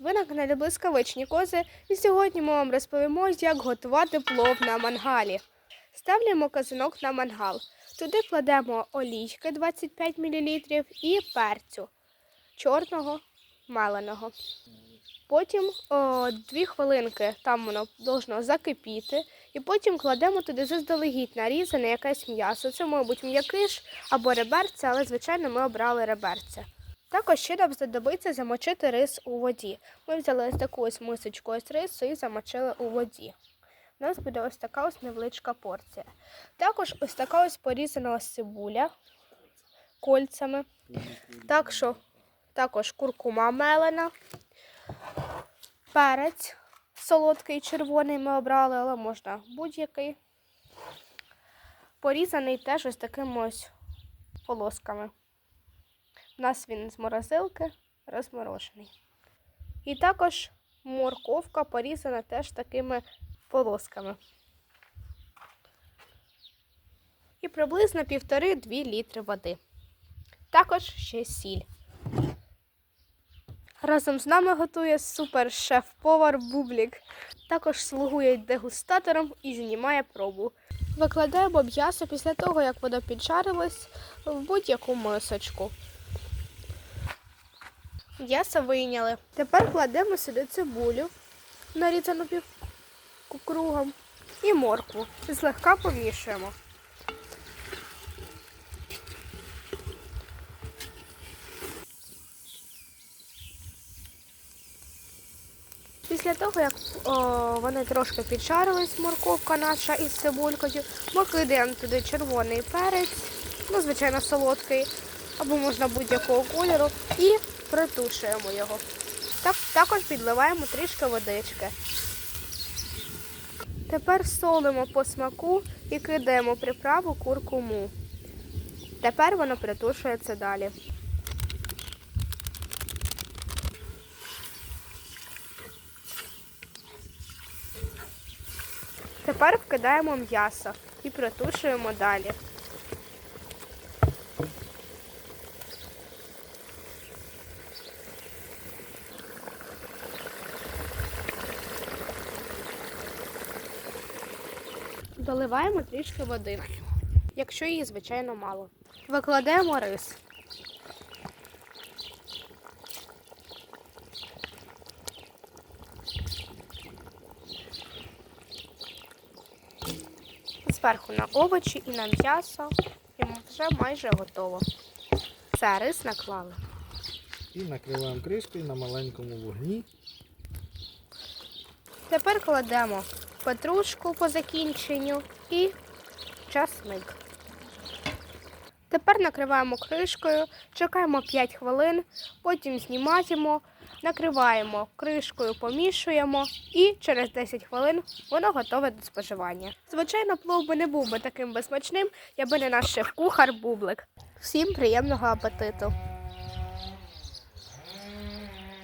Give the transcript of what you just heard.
Ви на каналі Блискавичні кози, і сьогодні ми вам розповімо, як готувати плов на мангалі. Ставляємо казанок на мангал. Туди кладемо олійки 25 мл і перцю чорного маленого. Потім о, 2 хвилинки там воно должно закипіти, і потім кладемо туди заздалегідь нарізане якесь м'ясо. Це, мабуть, м'якиш або реберця, але звичайно ми обрали реберця. Також ще нам знадобиться замочити рис у воді. Ми взяли ось таку ось мисочку ось рису і замочили у воді. У нас буде ось така ось невеличка порція. Також ось така ось порізана ось цибуля кольцями. Так що також куркума мелена, перець солодкий червоний ми обрали, але можна будь-який. Порізаний теж ось такими ось полосками. У нас він з морозилки розморожений. І також морковка порізана теж такими полосками. І приблизно 1,5-2 літри води. Також ще сіль. Разом з нами готує супер шеф-повар Бублік. Також слугує дегустатором і знімає пробу. Викладаємо м'ясо після того, як воно піджарилось в будь-яку мисочку. М'ясо вийняли. Тепер кладемо сюди цибулю, нарізану півкругом, і моркву. І Злегка помішуємо. Після того, як о, вони трошки піджарились, морковка наша із цибулькою, ми кидаємо туди червоний перець, ну, звичайно, солодкий, або можна будь-якого кольору, і притушуємо його. Так, також підливаємо трішки водички. Тепер солимо по смаку і кидаємо приправу куркуму. Тепер воно притушується далі. Тепер вкидаємо м'ясо і притушуємо далі. Доливаємо трішки води, якщо її, звичайно, мало. Викладаємо рис. Зверху на овочі і на м'ясо. І вже майже готово. Все, рис наклали. І накриваємо кришкою на маленькому вогні. Тепер кладемо петрушку по закінченню і часник. Тепер накриваємо кришкою, чекаємо 5 хвилин, потім знімаємо, накриваємо кришкою, помішуємо і через 10 хвилин воно готове до споживання. Звичайно, плов би не був би таким би смачним, якби не наш шеф-кухар Бублик. Всім приємного апетиту!